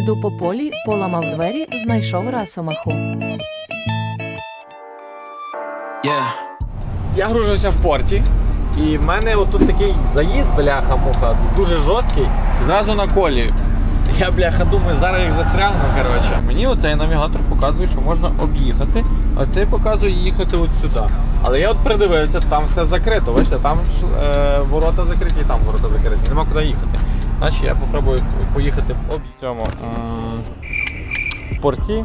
Іду по полі, поламав двері, знайшов расомаху. Я гружуся в порті, і в мене отут такий заїзд, бляха-муха, дуже жорсткий, зразу на колі. Я, бляха, думаю, зараз їх застрягну, коротше. Мені оцей навігатор показує, що можна об'їхати, а цей показує їхати от сюди. Але я от придивився, там все закрито. Бачите, там е, ворота закриті, там ворота закриті. Нема куди їхати. Значить я попробую поїхати в. Цьому порті.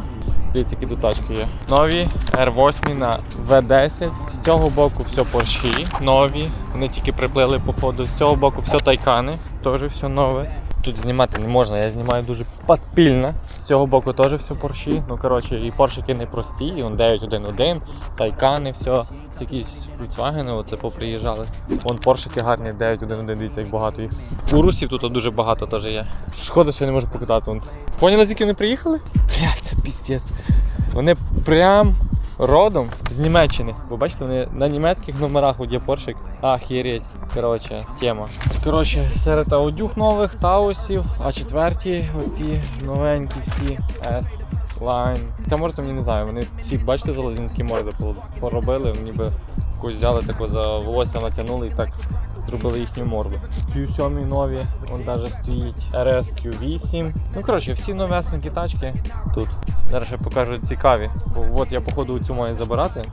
Дивіться, які до тачки є. Нові R8 на V10. З цього боку все Порші нові. Вони тільки приплили по ходу. З цього боку все тайкани, теж все нове. Тут знімати не можна, я знімаю дуже підпільно. З цього боку теж все порші. Ну коротше, і поршики не прості, і он 911, тайкани, все. Це якісь Volkswagen, оце поприїжджали. Вон поршики гарні, 911, дивіться, як багато їх. Урусів тут дуже багато теж є. Шкода, що я не можу покатати. Вон. Поняли, звідки вони приїхали? Бля, це піздець. Вони прям родом з Німеччини. Ви бачите, вони на німецьких номерах у поршик. Ахєреть. Коротше, тема. Коротше, серед аудюх нових, таусів, а четверті, оці новенькі всі S. Лайн. Ця морда мені не знаю, вони всі, бачите, залезінські морди поробили, ніби якусь взяли таку за волосся натягнули і так зробили їхню морду. Q7 нові, вон навіть стоїть RS Q8. Ну коротше, всі новесенькі тачки тут. Зараз ще покажу цікаві. Бо от я походу цю маю забирати.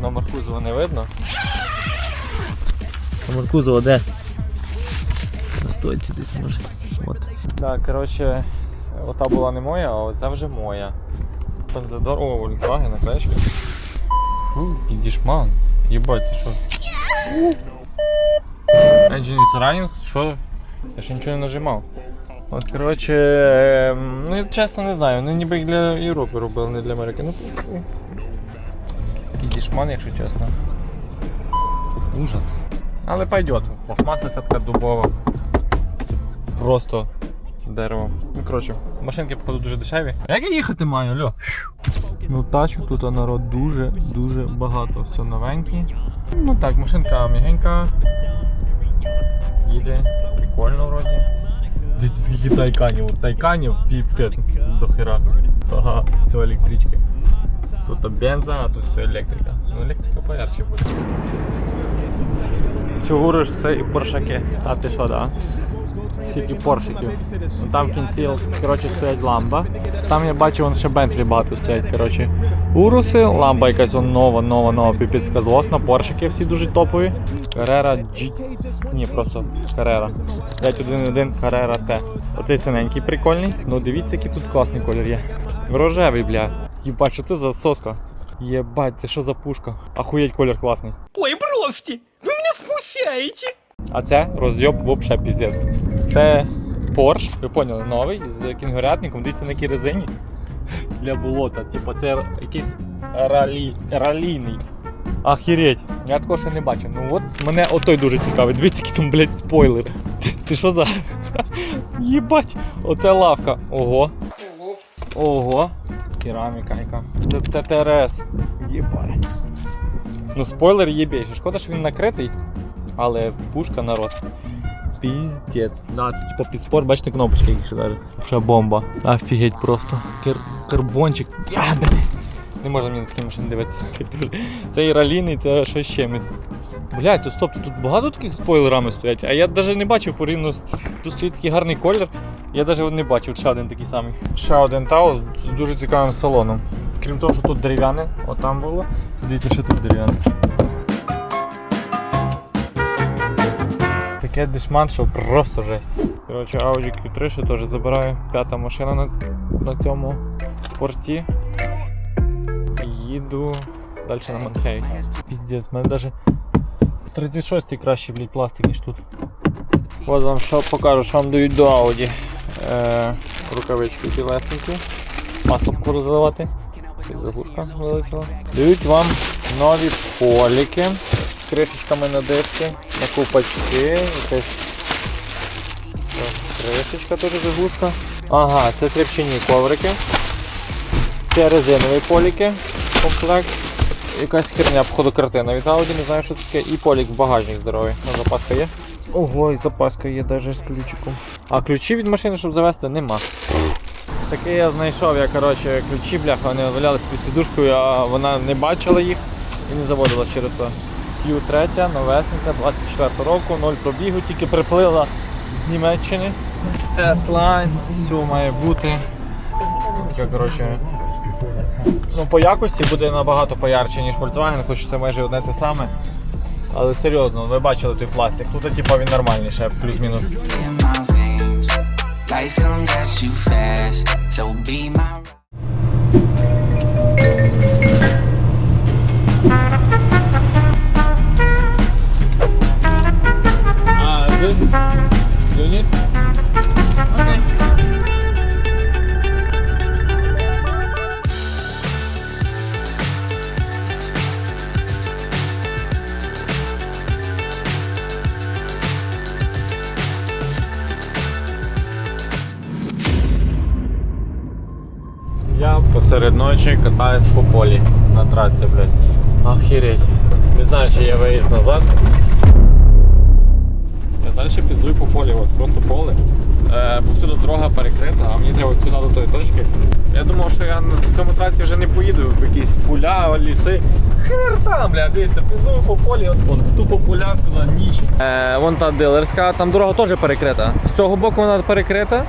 Номер кузова не видно. Номер кузова де? На стойці десь може. От. Так, коротше, ота була не моя, а оця вже моя. Бензодор, о, Volkswagen наклеечка. Фу, і дішман. Єбать, ти що? Engine is running, що? Я ще нічого не нажимав. От, коротше, ем, ну я чесно не знаю, ну ніби для Європи робили, не для Америки. Ну, в принципі. Такий дішман, якщо чесно. Ужас. Але пойдет. Пластмаса ця така дубова. Просто дерево. Ну, коротше, машинки, походу, дуже дешеві. Як я їхати маю, алло? Ну, тачу тут народ дуже, дуже багато. Все новенькі. Ну так, машинка м'ягенька. Їде. Прикольно вроді. Дивіться, скільки тайканів. Тайканів піпець до хера. Ага, все електрички. Тут бенза, а тут все електрика. Ну електрика поярче буде. Все ж все і поршаки. А ти що, да? Поршиків. Ну, Там в кінці коротше, стоять ламба. Там я бачу, вон ще Бентлі багато стоять. Коротше. Уруси, ламба якась нова, нова, нова, піпецька злосна, поршики всі дуже топові. Carrera G. Ні, просто Carrera. 511 Carrera T. Оцей синенький прикольний. Ну дивіться, який тут класний колір є. Рожевий, бля. Єбать, що це за соска? Єбать, це що за пушка? Ахуєть колір класний. Ой, бросьте! Вы меня смущаете! А це розйоб вообще піздець. Це Porsche, ви поняли, новий з кінгурятником, дивіться на якій резині для болота. Типа це якийсь ралі, ралійний. Ахереть, я такого ще не бачив. Ну от мене отой дуже цікавий. Дивіться, який там, блядь, спойлер. Ти, ти що за. Єбать, оце лавка. Ого. Ого. Кераміка яка. Це ТТРС. Єбать. Ну спойлер є більше. Шкода, що він накритий, але пушка народ. Піздець. Да, це типу підспор, бачите кнопочки які ще даже. Ще бомба. Офігеть просто. Кар карбончик. Я. Не можна мені на такі машини дивитися. Це і раліни, це щось чимось. Блядь, то стоп, тут багато таких спойлерами стоять, а я навіть не бачив порівняно. Тут стоїть такий гарний колір. Я навіть не бачив ще один такий самий. Ще один Таус з дуже цікавим салоном. Крім того, що тут дерев'яне, отам було. Дивіться, що тут дерев'яне. Таке дешман, просто жесть. Коротше, Audi Q3 ще теж забираю. П'ята машина на, на цьому порті. Їду далі на Манхей. Піздець, в мене навіть в 36 кращий блядь, пластик, ніж тут. От вам що покажу, що вам дають до Audi. Е, рукавички білесенькі. Масло буду заливати. Ось вилетіла. Дають вам нові поліки з кришечками на диски, на купачки, якась кришечка теж заглушка. Ага, це тряпчині коврики. Це резинові поліки, комплект. Якась херня, походу картина від Audi, не знаю, що це таке. І полік в багажник здоровий. Ну, запаска є. Ого, і запаска є навіть з ключиком. А ключі від машини, щоб завести, нема. Таке я знайшов, я коротше ключі, бляха, вони валялися під сідушкою, а вона не бачила їх і не заводила через то. Q 3, новесенька, 24 року, 0 пробігу, тільки приплила з Німеччини. S-Line, все має бути. Таке, коротше, ну, по якості буде набагато поярче, ніж Volkswagen, хоч це майже одне те саме. Але серйозно, ви бачили той пластик. Тут типа він нормальний ще плюс-мінус. Катаюсь по полі на трасі, блядь. Охереть. Не знаю, чи є виїзд назад. Я далі піздую по полі, от просто поле. Е, бо всюди дорога перекрита, а мені треба сюди до тої точки. Я думав, що я на цьому трасі вже не поїду в якісь поля, ліси. Хер там, бля, дивіться, піздую по полі, от, от тупо поля сюди, ніч. Е, вон та дилерська, там дорога теж перекрита. З цього боку вона перекрита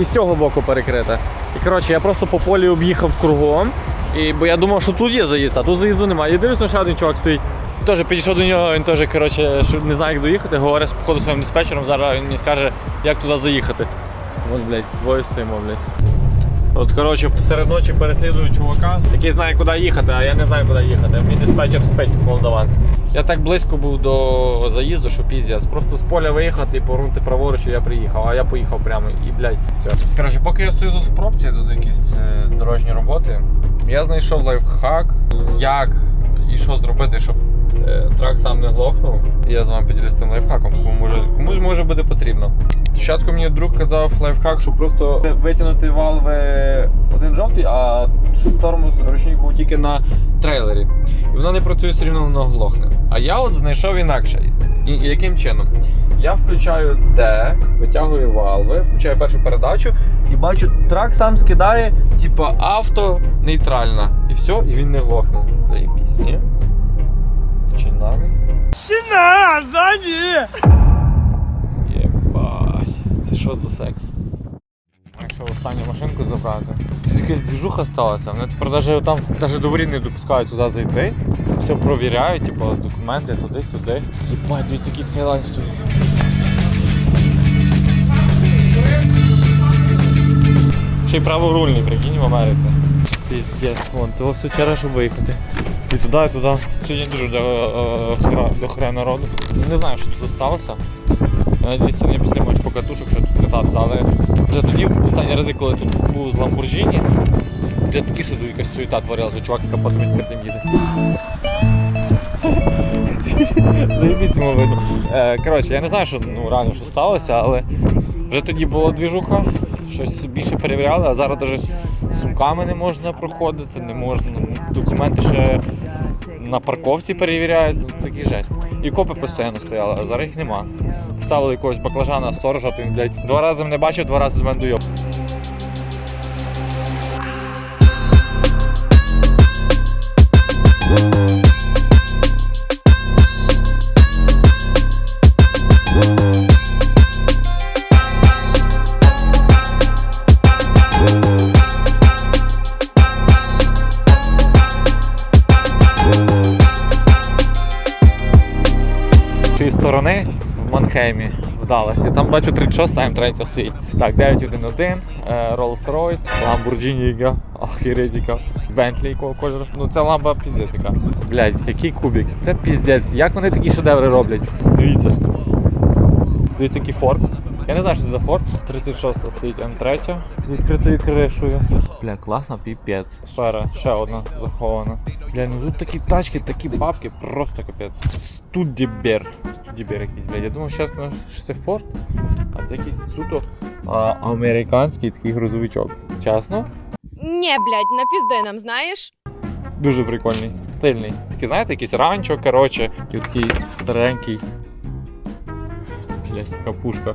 і з цього боку перекрита. І коротше, я просто по полі об'їхав кругом. І, бо я думав, що тут є заїзд, а тут заїзду немає. І дивлюсь, ще один чувак стоїть. Теж підійшов до нього, він теж коротше, не знає, як доїхати. Говорить, походу своїм диспетчером, зараз він мені скаже, як туди заїхати. От, блядь, двоє стоїмо, блядь. От, коротше, серед ночі переслідую чувака, який знає, куди їхати, а я не знаю, куди їхати. Мій диспетчер спить молдаван. Я так близько був до заїзду, що піздець. Просто з поля виїхати і повернути праворуч, і я приїхав, а я поїхав прямо і, блядь, все. Коротше, поки я стою тут в пробці, тут якісь е, дорожні роботи, я знайшов лайфхак, як і що зробити, щоб е, трак сам не глохнув. Я з вами поділюсь цим лайфхаком, кому може, комусь може буде потрібно. Спочатку мені друг казав лайфхак, щоб просто витягнути валви один жовтий, а щоб тормоз ручник був тільки на трейлері. І воно не працює все рівно, воно глохне. А я от знайшов інакше. І яким чином? Я включаю D, витягую валви, включаю першу передачу і бачу, трак сам скидає, типа авто нейтральна. І все, і він не глохне. Заєбісь, ні? Чи назис? Чи сзади! Єбать, це що за секс? Якщо останню машинку забрати. Тут якась двіжуха сталася. Вони тепер навіть там навіть до воріт не допускають туди зайти. Все провіряють, типу, документи туди-сюди. Єбать, дивіться, який скайлайн стоїть. Ще й праворульний, прикинь, в Америці. Піздець, вон, того все черга, щоб виїхати. І туди, і туди. Сьогодні дуже до, до хрена народу. Не знаю, що тут сталося. Я Надіюсь, не після моїх покатушок, що тут катався, але вже тоді, останні рази, коли тут був з Lamborghini, вже тоді тут якась суєта творилася, чувак з капотом відкритим їде. Заєбісь йому видно. Е, коротше, я не знаю, що ну, реально що сталося, але вже тоді була двіжуха, щось більше перевіряли, а зараз навіть сумками не можна проходити, не можна. Документи ще на парковці перевіряють, ну, такий жесть. І копи постійно стояли, а зараз їх нема. Ставили якогось баклажана сторожа, то він, блядь, два рази мене бачив, два рази до мене дойоб. Здалося. Там бачу 36 М3 стоїть. Так, 911, е, Rolls-Royce, Lamborghini, яка, охеретіка, Bentley якого кольору. Ну це ламба піздець яка. Блядь, який кубик. Це піздець. Як вони такі шедеври роблять? Дивіться. Дивіться, який Ford. Я не знаю, що це за Ford. 36 стоїть М3 з відкритою кришею. Бля, класно, піпець. Сфера, ще одна захована. Бля, ну тут такі тачки, такі бабки, просто капець. Студібер. Студібер якийсь, бля. Я думав, зараз що це Ford, а це якийсь суто а, американський такий грузовичок. Чесно, Не, блядь, напізди нам, знаєш? дуже прикольний, стильний. Такий, знаєте, якийсь ранчо, коротше, і такий старенький. Блядь, така пушка.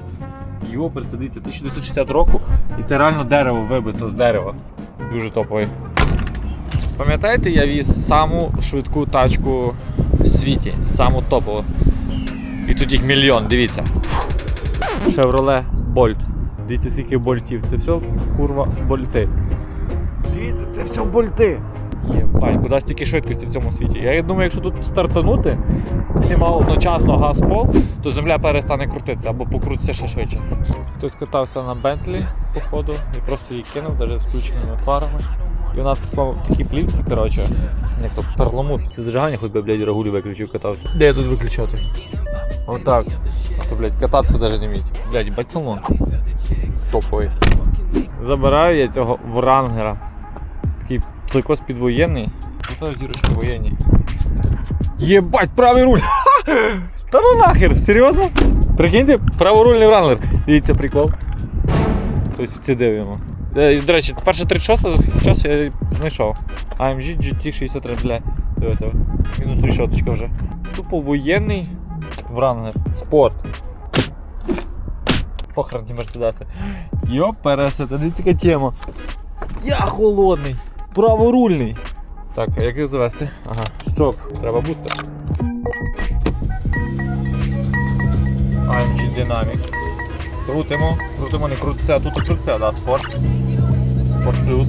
Його присадиться 1960 року, і це реально дерево вибито з дерева. Дуже топовий. Пам'ятаєте, я віз саму швидку тачку в світі, саму топову. І тут їх мільйон, дивіться. Chevrolet Bolt. Дивіться, скільки болтів. Це все курва больти. Дивіться, це все больти. Єбать, куди стільки швидкості в цьому світі. Я думаю, якщо тут стартанути всіма одночасно газ пол, то земля перестане крутитися або покрутиться ще швидше. Хтось катався на Бентлі, походу, і просто її кинув, навіть з включеними фарами. І в такому- в такій плівці, коротше, як то перламут. Це зажигання, хоч би, блядь, рагулі виключив, катався. Де я тут виключати? Отак. А то, блядь, кататися навіть не вміть. Блядь, бацелон. Топовий. Забираю я цього врангера. Такий псикос підвоєнний. Тут зірочки воєнні. Єбать, правий руль! Та ну нахер, серйозно? Прикиньте, праворульний вранглер. Дивіться прикол. Хтось вцідив йому. Е, До речі, перша 36 за скільки часу я знайшов. AMG GT63, бля. Дивіться, мінус рішоточка вже. Тупо воєнний вранглер. Спорт. Похороні мерседеси. Йоп, пересете, дивіться яка тема. Я холодний. Праворульний. Так, а як його завести? Ага, стоп, треба бустер. AMG Dynamic. Крутимо, крутимо, не крутиться, а тут і крутиться, да, спорт. Спорт плюс.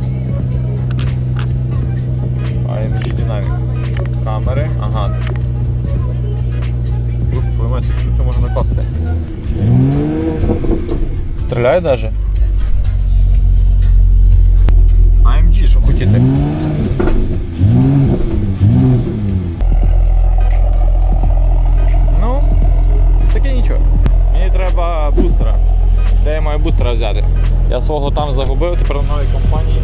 AMG динамік. Камери, ага. Тут поймеш, тут все можна накласти. Стріляє даже. Свого там загубив, тепер в новій компанії.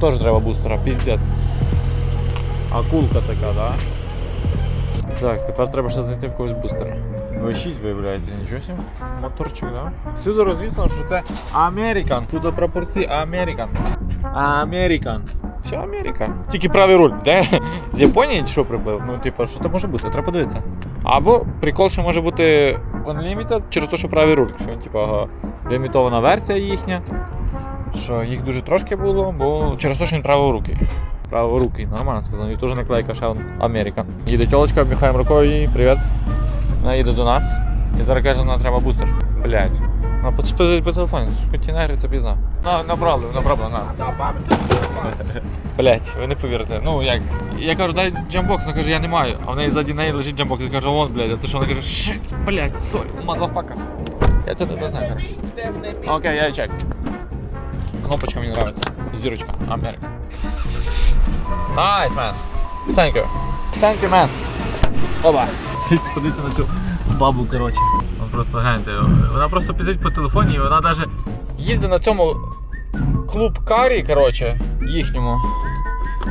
Теж треба бустера, піздець. Акулка така, да? Так, тепер треба ще знайти в когось бустера. V6 виявляється, нічого собі. Моторчик, да? Всюди розвісано, що це American. Тут пропорції American. American. Все Америка. Тільки правий руль. Де? З Японії що прибив? Ну, типу, що це може бути? Треба подивитися. Або прикол, що може бути Unlimited через те, що правий руль. Що, типа, лімітована версія їхня. Що їх дуже трошки було, бо через те, що він праворукий. Праворукий, нормально сказано. І теж наклейка ще Америка. Їде тілочка, обміхаємо рукою і привіт. Вона їде до нас. І зараз каже, нам треба бустер. Блять. Вона по, по телефону, скотінери, це пізна. На, набрали, набрали, на. Блять, ви не повірите. Ну як? Я кажу, дай джамбокс, вона каже, я не маю. А в неї ззаді неї лежить джамбокс. Я кажу, вон, блядь, а це що? Вона каже, шит, блять, сорі, мазафака. Я це не знаю. Окей, я чек. Кнопочка мені нравится. Зірочка, Америка. Найс, man. Thank you. Thank you, man. Оба. Подивіться на цю бабу, коротше. Просто гляньте. Вона просто піздить по телефоні і вона навіть їздить на цьому клуб карі, коротше, їхньому.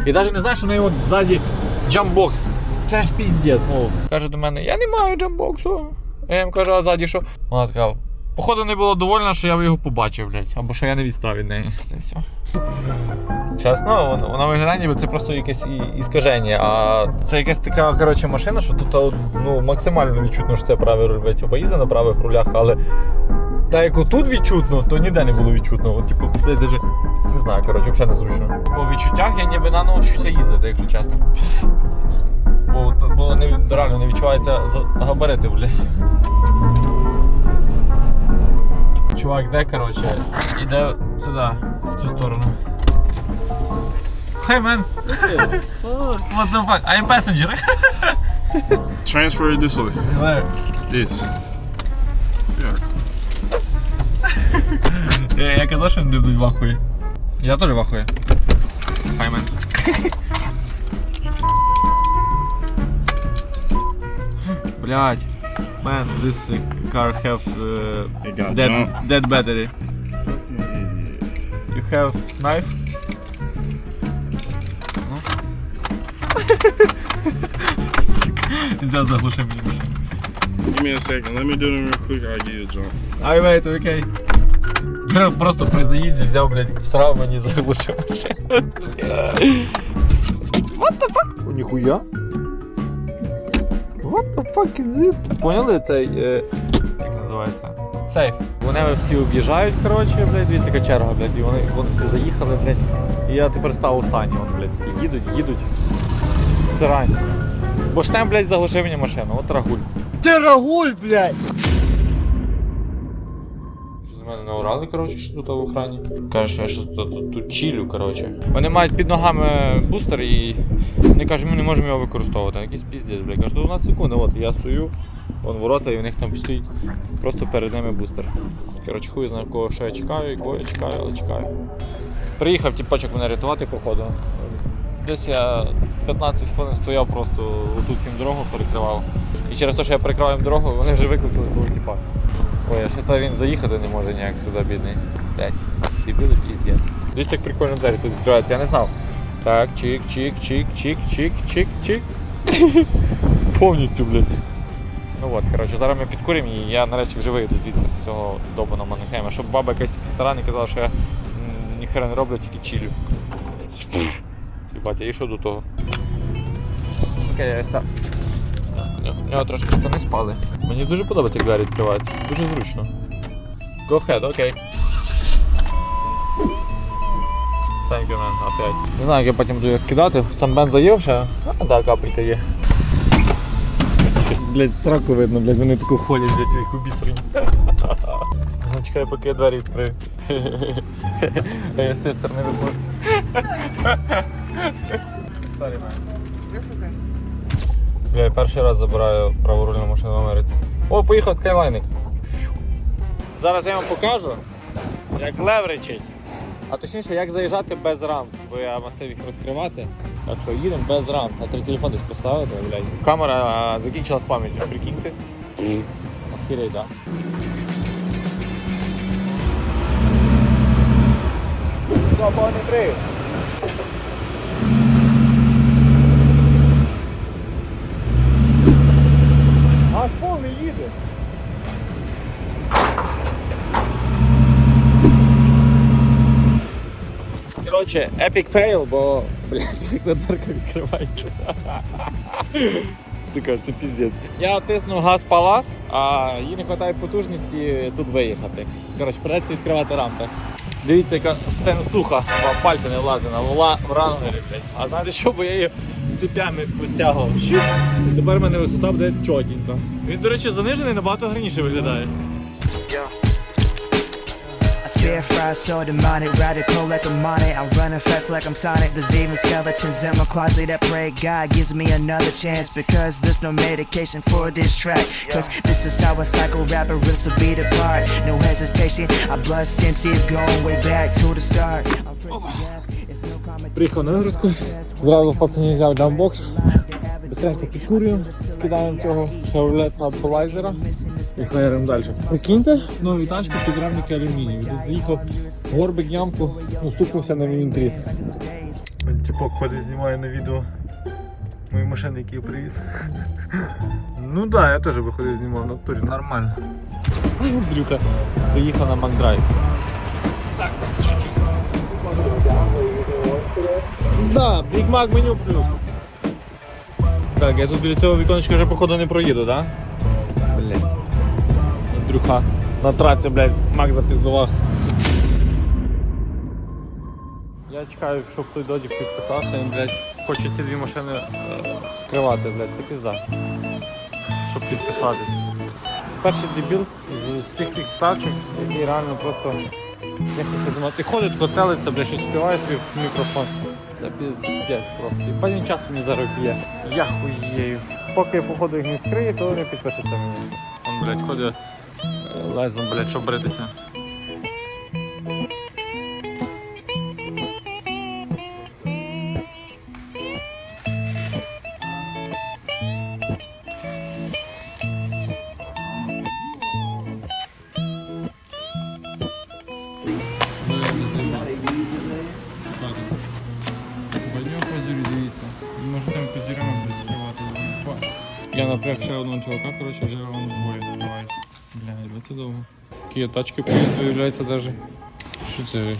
І навіть не знає, що в неї от ззаді джамбокс. Це ж піздець. Ну, каже до мене, я не маю джамбоксу. Я їм кажу, а ззаді що? Вона така. Походу не було довольна, що я його побачив, блядь. Або що я не відстав від неї. Чесно, вона, вона виглядає, ніби це просто якесь іскаження. А це якась така коротше, машина, що тут ну, максимально відчутно, що це правий руль. Блядь. Поїзди на правих рулях, але та як отут відчутно, то ніде не було відчутно. От, типу, блядь, даже, не знаю, коротше, взагалі незручно. По відчуттях я ніби наново вчуся їздити, якщо чесно. Бо, бо не, реально не відчувається габарити, блядь. Чувак, де, коротше, іде сюди, в цю сторону. Hey man! What the fuck? I am passenger. Transfer it this way. Where? This. Yeah. Я, я казав, що не будуть в ахуї. Я теж в ахуї. Hi man. Блять. Man, this uh, car have uh, It got dead, jump. dead battery. You have knife? Ну? Взяв заглушив. Give me a second. Let me do them real quick. I'll give you a jump. Ай, вейт, окей. Просто при заїзді взяв, блядь, всрав мені заглушив машину. What the fuck? Ніхуя. What the fuck is this? Поняли цей. Е... Як називається? Сейф. Вони всі об'їжджають, коротше, блядь, дивіться, яка черга, блядь, і вони, вони всі заїхали, блядь. І я тепер став останній, от, блядь, всі їдуть, їдуть. Срань. Бо штем, блядь, заглушив мені машину, от рагуль. Ти рагуль, блядь! Мене наурали, коротше, що тут в охрані. Каже, що я щось тут, тут, тут чилю, коротше. Вони мають під ногами бустер і вони кажуть, ми не можемо його використовувати. Якийсь піздець, блядь. Кажуть, у нас секунди, от я стою, вон ворота, і в них там стоїть просто перед ними бустер. Коротше, хуй знає, кого що я чекаю, і кого я чекаю, але чекаю. Приїхав тіпочок мене рятувати, походу. Десь я 15 хвилин стояв просто отут їм дорогу перекривав. І через те, що я перекривав їм дорогу, вони вже викликали того тіпа. Ой, а ще то він заїхати не може ніяк сюди, бідний. Блять, дебіли піздець. Дивіться, як прикольно двері тут відкриваються, я не знав. Так, чик, чик, чик, чик, чик, чик, чик. Повністю, блядь. Ну от, коротше, зараз ми підкуримо і я нарешті вже вийду звідси з цього добаного Маннехейма. Щоб баба якась стара не казала, що я ніхера не роблю, тільки чилю. Єбать, я йшов до того. Окей, я ось так. У нього трошки штани спали. Мені дуже подобається, як двері відкриваються. Це дуже зручно. Go ahead, окей. Thank you, man, опять. Не знаю, як я потім буду її скидати. Сам бенза є ще? А, так, капелька є. Блять, сраку видно, блять, вони таку ходять, блять, як обісрані. Ну, Чекай, поки я двері відкрию. А я з цієї сторони. Sorry. Бля, я перший раз забираю праворульну машину в Америці. О, поїхав Скайлайник. Зараз я вам покажу, як левричить. А точніше, як заїжджати без рам, бо я мастив їх розкривати. Так що їдемо без рам. На три телефон десь поставити, блядь. Камера а, закінчилась пам'яттю, прикиньте. Охерей, да. Все, повний привід. Аж повний їде. Коротше, epic fail, бо, блядь, на дверка відкривається. Сука, це піздець. Я тисну газ палас, а їй не вистачає потужності тут виїхати. Коротше, придеться відкривати рамки. Дивіться, яка стенсуха, пальця не влазить на вола в рангері, блядь. А знаєте що, бо я її цепями постягував. Щит, і тепер в мене висота буде чотенько. Він, до речі, занижений набагато гарніше виглядає. Spare fry, so demonic, radical like a money. I'm running fast like I'm Sonic. There's even skeletons in my closet that pray God gives me another chance. Because there's no medication for this track. Cause this is how a psycho rapper rips a beat apart. No hesitation, I bust MCs going way back to the start. I'm Приїхав на вигрузку, зразу в пацані взяв джамбокс. Быстренько підкурюємо, скидаємо цього шевролетного полайзера і хаєримо далі. Прикиньте, нові тачки підрамники алюмінію. Десь заїхав горбик ямку, ну стукнувся на він тріс. Типок ходить, знімає на відео мої машини, які я привіз. Ну так, да, я теж виходив знімав на турі, нормально. Дрюка приїхав на Макдрайв. Да, Big Mac меню плюс. Так, я тут біля цього віконечка вже походу не проїду, да? Блять. Андрюха. На траці, блядь, Мак запіздувався. Я чекаю, щоб той додік підписався, він, блядь, хоче ці дві машини е, скривати, блядь, це пізда. Щоб підписатись. Це перший дебіл з всіх цих тачок, який реально просто не хоче займатися. Ходить, котелиться, бля, що співає свій мікрофон. Це піздець просто. І потім часу мені зараз. Я хуєю. Поки походу їх не скриє, то не підпишеться мені. Он, блядь, ходить е, лезом, блядь, щоб бритися. Я напряг ще одного чувака, коротше, вже вам двоє скривають. Бля, це довго. Такі тачки поїзд виявляється навіть. Що це?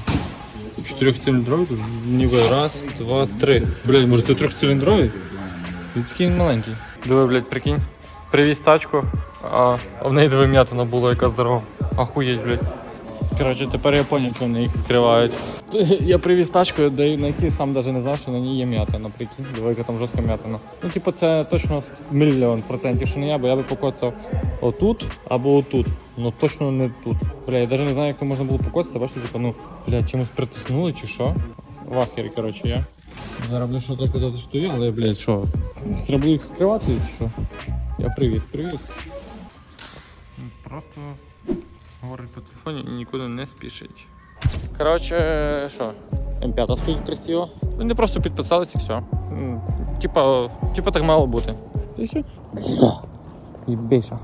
Чотирьохциліндровий? Ніби раз, два, три. Блядь, може це трьохциліндровий? Такий він маленький. Диви, блядь, прикинь. Привіз тачку, а в неї дві м'ятина було, яка здорова. Ахуєть, блядь. Коротше, тепер я зрозумів, що вони їх скривають. Я привіз тачку, де на якій сам навіть не знав, що на ній є м'ятина, прикинь. Диви, там жорстка м'ятина. Ну, типу, це точно мільйон процентів, що не я, бо я би покоцав отут або отут. Ну точно не тут. Бля, я навіть не знаю, як це можна було покоцати, бачите, типу, ну, бля, чимось притиснули чи що. В ахері, коротше, я. Буду що то казати, що я, але, блядь, що? Треба їх скривати чи що? Я привіз, привіз. Просто говорить по телефоні і нікуди не спішить. Коротше, що? М5 стоїть красиво. Вони просто підписались і все. Типа, типа так мало бути. Ти що? більше.